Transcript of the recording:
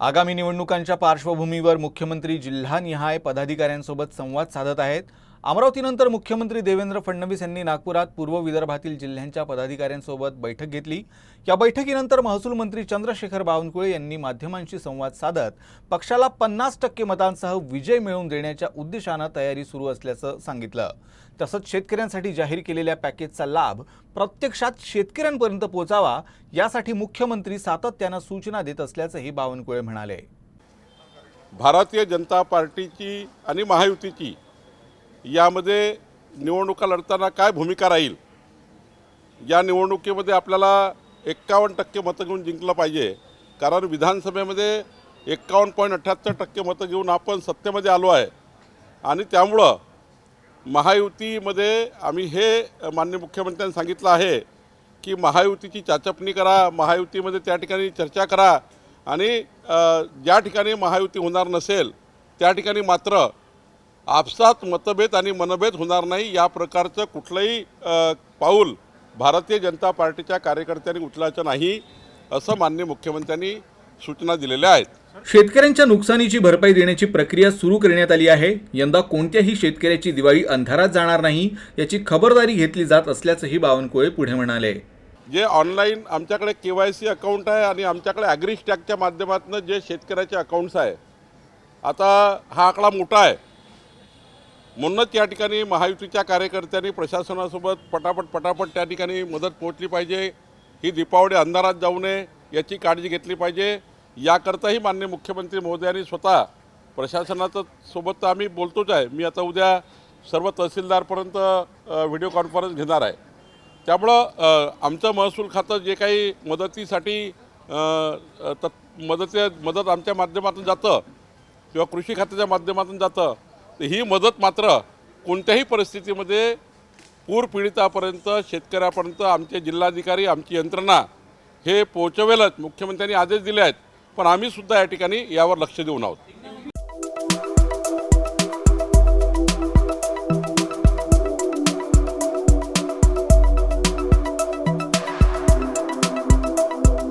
आगामी निवडणुकांच्या पार्श्वभूमीवर मुख्यमंत्री जिल्हानिहाय पदाधिकाऱ्यांसोबत संवाद साधत आहेत. अमरावतीनंतर मुख्यमंत्री देवेंद्र फडणवीस यांनी नागपुरात पूर्व विदर्भातील जिल्ह्यांच्या पदाधिकाऱ्यांसोबत बैठक घेतली. या बैठकीनंतर महसूल मंत्री चंद्रशेखर बावनकुळे यांनी माध्यमांशी संवाद साधत पक्षाला पन्नास टक्के मतांसह विजय मिळवून देण्याच्या उद्देशानं तयारी सुरू असल्याचं सांगितलं. तसंच शेतकऱ्यांसाठी जाहीर केलेल्या पॅकेजचा लाभ प्रत्यक्षात शेतकऱ्यांपर्यंत पोहोचावा यासाठी मुख्यमंत्री सातत्यानं सूचना देत असल्याचंही बावनकुळे म्हणाले. भारतीय जनता पार्टीची आणि महायुतीची यामध्ये निवडणुका लढताना काय भूमिका राहील? या निवडणुकीमध्ये आपल्याला एक्कावन्न टक्के मतं घेऊन जिंकलं पाहिजे. कारण विधानसभेमध्ये एक्कावन्न पॉईंट अठ्ठ्याहत्तर टक्के मतं घेऊन आपण सत्तेमध्ये आलो आहे. आणि त्यामुळं महायुतीमध्ये आम्ही हे माननीय मुख्यमंत्र्यांनी सांगितलं आहे की महायुतीची चाचपणी करा महायुतीमध्ये त्या ठिकाणी चर्चा करा. आणि ज्या ठिकाणी महायुती होणार नसेल त्या ठिकाणी मात्र आपसात मतभेद आणि मनभेद होणार नाही या प्रकारचं कुठलंही पाऊल भारतीय जनता पार्टीच्या कार्यकर्त्यांनी उचलायचं नाही असं माननीय मुख्यमंत्र्यांनी सूचना दिलेल्या आहेत. शेतकऱ्यांच्या नुकसानीची भरपाई देण्याची प्रक्रिया सुरू करण्यात आली आहे. यंदा कोणत्याही शेतकऱ्याची दिवाळी अंधारात जाणार नाही याची खबरदारी घेतली जात असल्याचंही बावनकुळे पुढे म्हणाले. जे ऑनलाईन आमच्याकडे के वाय सी अकाउंट आहे आणि आमच्याकडे ॲग्री स्टॅकच्या माध्यमातून जे शेतकऱ्याचे अकाउंट्स आहे आता हा आकडा मोठा आहे. म्हणूनच या ठिकाणी महायुतीच्या कार्यकर्त्यांनी प्रशासनासोबत पटापट पटापट त्या ठिकाणी मदत पोहोचली पाहिजे. ही दीपावली अंधारात जाऊ नये याची काळजी घेतली पाहिजे. याकरताही माननीय मुख्यमंत्री महोदयांनी स्वतः प्रशासनाचं सोबत तर आम्ही बोलतोच आहे. मी आता उद्या सर्व तहसीलदारपर्यंत व्हिडिओ कॉन्फरन्स घेणार आहे. त्यामुळं आमचं महसूल खातं जे काही मदतीसाठी तत् मदत मदत आमच्या माध्यमातून जातं किंवा कृषी खात्याच्या माध्यमातून जातं तर ही मदत मात्र कोणत्याही परिस्थितीमध्ये पूर पीडितापर्यंत शेतकऱ्यापर्यंत आमचे जिल्हाधिकारी आमची यंत्रणा हे पोहोचवेलच. मुख्यमंत्र्यांनी आदेश दिले आहेत. पण आम्ही सुद्धा या ठिकाणी यावर लक्ष देऊन आहोत.